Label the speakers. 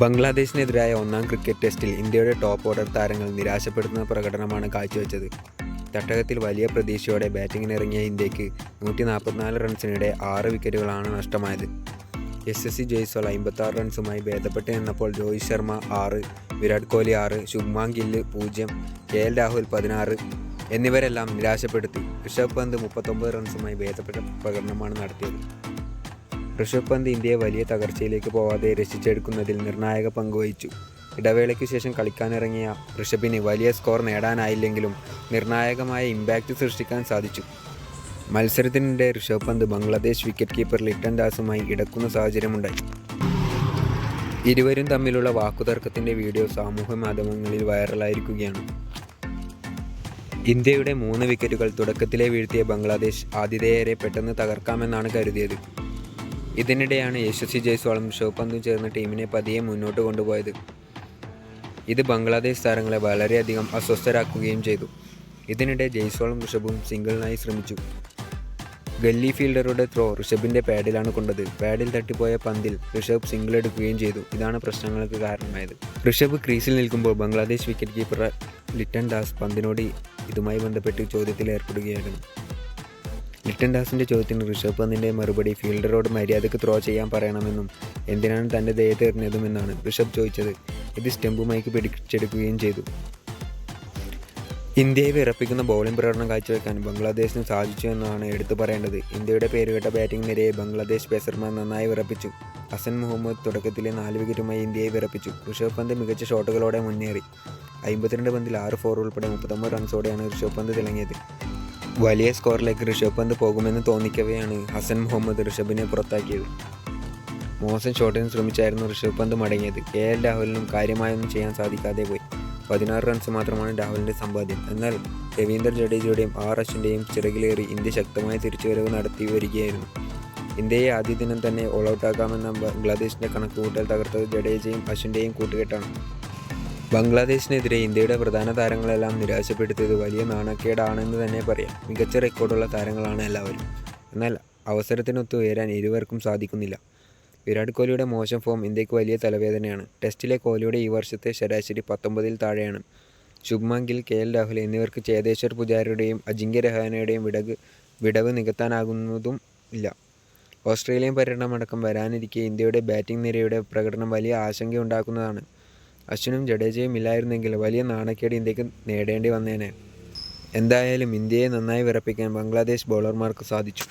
Speaker 1: ബംഗ്ലാദേശിനെതിരായ ഒന്നാം ക്രിക്കറ്റ് ടെസ്റ്റിൽ ഇന്ത്യയുടെ ടോപ്പ് ഓർഡർ താരങ്ങൾ നിരാശപ്പെടുത്തുന്ന പ്രകടനമാണ് കാഴ്ചവെച്ചത്. തട്ടകത്തിൽ വലിയ പ്രതീക്ഷയോടെ ബാറ്റിങ്ങിനിറങ്ങിയ ഇന്ത്യയ്ക്ക് നൂറ്റി നാൽപ്പത്തിനാല് റൺസിനിടെ ആറ് വിക്കറ്റുകളാണ് നഷ്ടമായത്. എസ് എസ് സി ജയ്സ്വാൾ അമ്പത്താറ് റൺസുമായി ഭേദപ്പെട്ട് നിന്നപ്പോൾ രോഹിത് ശർമ്മ ആറ് വിരാട് കോഹ്ലി ആറ് ശുഭ്മാൻ ഗില്ല് പൂജ്യം കെ എൽ രാഹുൽ പതിനാറ് എന്നിവരെല്ലാം നിരാശപ്പെടുത്തി. ഋഷഭ് പന്ത് മുപ്പത്തൊമ്പത് റൺസുമായി ഭേദപ്പെട്ട പ്രകടനമാണ് നടത്തിയത്. ഋഷഭ് പന്ത് ഇന്ത്യയെ വലിയ തകർച്ചയിലേക്ക് പോവാതെ രക്ഷിച്ചെടുക്കുന്നതിൽ നിർണായക പങ്കുവഹിച്ചു ഇടവേളയ്ക്ക് ശേഷം കളിക്കാനിറങ്ങിയ ഋഷഭിന് വലിയ സ്കോർ നേടാനായില്ലെങ്കിലും നിർണായകമായ ഇമ്പാക്റ്റ് സൃഷ്ടിക്കാൻ സാധിച്ചു. മത്സരത്തിനിടെ ഋഷഭ് പന്ത് ബംഗ്ലാദേശ് വിക്കറ്റ് കീപ്പർ ലിട്ടൻ ദാസുമായി ഇടക്കുന്ന സാഹചര്യമുണ്ടായി. ഇരുവരും തമ്മിലുള്ള വാക്കുതർക്കത്തിന്റെ വീഡിയോ സാമൂഹ്യ മാധ്യമങ്ങളിൽ വൈറലായിരിക്കുകയാണ്. ഇന്ത്യയുടെ മൂന്ന് വിക്കറ്റുകൾ തുടക്കത്തിലെ വീഴ്ത്തിയ ബംഗ്ലാദേശ് ആതിഥേയരെ പെട്ടെന്ന് തകർക്കാമെന്നാണ് കരുതിയത്. ഇതിനിടെയാണ് യശസ്വി ജയ്സ്വാളും ഷോപ്പന്തും ചേർന്ന ടീമിനെ പതിയെ മുന്നോട്ട് കൊണ്ടുപോയത്. ഇത് ബംഗ്ലാദേശ് താരങ്ങളെ വളരെയധികം അസ്വസ്ഥരാക്കുകയും ചെയ്തു. ഇതിനിടെ ജയ്സ്വാളും ഋഷഭും സിംഗിളിനായി ശ്രമിച്ചു. ഗല്ലി ഫീൽഡറുടെ ത്രോ ഋഷഭിന്റെ പാഡിലാണ് കൊണ്ടത്. പാഡിൽ തട്ടിപ്പോയ പന്തിൽ ഋഷഭ് സിംഗിൾ എടുക്കുകയും ചെയ്തു. ഇതാണ് പ്രശ്നങ്ങൾക്ക് കാരണമായത്. ഋഷഭ് ക്രീസിൽ നിൽക്കുമ്പോൾ ബംഗ്ലാദേശ് വിക്കറ്റ് കീപ്പർ ലിറ്റൻ ദാസ് പന്തിനോട് ഇതുമായി ബന്ധപ്പെട്ട് ചോദ്യത്തിൽ ഏർപ്പെടുകയായിരുന്നു. ലിറ്റൻ ദാസിന്റെ ചോദ്യത്തിന് ഋഷഭ് പന്തിന്റെ മറുപടി ഫീൽഡറോട് മര്യാദയ്ക്ക് ത്രോ ചെയ്യാൻ പറയണമെന്നും എന്തിനാണ് തന്റെ ദേഹത്ത് എറിഞ്ഞതുമെന്നാണ് ഋഷഭ് ചോദിച്ചത്. ഇത് സ്റ്റെമ്പുമായിക്ക് പിടിച്ചെടുക്കുകയും ചെയ്തു. ഇന്ത്യയെ വിറപ്പിക്കുന്ന ബൗളിംഗ് പ്രകടനം കാഴ്ചവെക്കാൻ ബംഗ്ലാദേശിന് സാധിച്ചു എന്നാണ് എടുത്തു പറയേണ്ടത്. ഇന്ത്യയുടെ പേരുകേട്ട ബാറ്റിംഗ് നിരയെ ബംഗ്ലാദേശ് പേസർമാർ നന്നായി വിറപ്പിച്ചു. ഹസൻ മുഹമ്മദ് തുടക്കത്തിലെ നാല് വിക്കറ്റുമായി ഇന്ത്യയെ വിറപ്പിച്ചു. ഋഷഭ് പന്ത് മികച്ച ഷോട്ടുകളോടെ മുന്നേറി. അമ്പത്തിരണ്ട് പന്തിൽ ആറ് ഫോർ ഉൾപ്പെടെ മുപ്പത്തൊമ്പത് റൺസോടെയാണ് ഋഷഭ് പന്ത് തിളങ്ങിയത്. വലിയ സ്കോറിലേക്ക് ഋഷഭ് പന്ത് പോകുമെന്ന് തോന്നിക്കവെയാണ് ഹസൻ മുഹമ്മദ് ഋഷഭിനെ പുറത്താക്കിയത്. മോശം ഷോട്ടിന് ശ്രമിച്ചായിരുന്നു ഋഷഭ് പന്ത് മടങ്ങിയത്. കെ എൽ രാഹുലിനും കാര്യമായൊന്നും ചെയ്യാൻ സാധിക്കാതെ പോയി. പതിനാറ് റൺസ് മാത്രമാണ് രാഹുലിന്റെ സമ്പാദ്യം. എന്നാൽ രവീന്ദ്ര ജഡേജയുടെയും ആർ അശ്വിന്റെയും ചിറകിലേറി ഇന്ത്യ ശക്തമായ തിരിച്ചുവരവ് നടത്തി വരികയായിരുന്നു. ഇന്ത്യയെ ആദ്യ ദിനം തന്നെ ഓൾ ഔട്ടാക്കാമെന്ന ബംഗ്ലാദേശിന്റെ കണക്കുകൂട്ടൽ തകർത്തത് ജഡേജയും അശ്വിന്റെയും കൂട്ടുകെട്ടാണ്. ബംഗ്ലാദേശിനെതിരെ ഇന്ത്യയുടെ പ്രധാന താരങ്ങളെല്ലാം നിരാശപ്പെടുത്തിയത് വലിയ നാണക്കേടാണെന്ന് തന്നെ പറയാം. മികച്ച റെക്കോർഡുള്ള താരങ്ങളാണ് എല്ലാവരും. എന്നാൽ അവസരത്തിനൊത്ത് ഉയരാൻ ഇരുവർക്കും സാധിക്കുന്നില്ല. വിരാട് കോഹ്ലിയുടെ മോശം ഫോം ഇന്ത്യയ്ക്ക് വലിയ തലവേദനയാണ്. ടെസ്റ്റിലെ കോഹ്ലിയുടെ ഈ വർഷത്തെ ശരാശരി പത്തൊമ്പതിൽ താഴെയാണ്. ശുഭ്മാൻ ഗിൽ കെ എൽ രാഹുൽ എന്നിവർക്ക് ചേതേശ്വർ പുജാരയുടെയും അജിങ്ക്യ രഹാനയുടെയും വിടക് വിടവ് നികത്താനാകുന്നതും ഇല്ല. ഓസ്ട്രേലിയൻ പര്യടനമടക്കം വരാനിരിക്കെ ഇന്ത്യയുടെ ബാറ്റിംഗ് നിരയുടെ പ്രകടനം വലിയ ആശങ്കയുണ്ടാക്കുന്നതാണ്. അശ്വിനും ജഡേജയും ഇല്ലായിരുന്നെങ്കിൽ വലിയ നാണക്കേട് ഇന്ത്യയ്ക്ക് നേടേണ്ടി വന്നേനെ. എന്തായാലും ഇന്ത്യയെ നന്നായി വിറപ്പിക്കാൻ ബംഗ്ലാദേശ് ബൗളർമാർക്ക് സാധിച്ചു.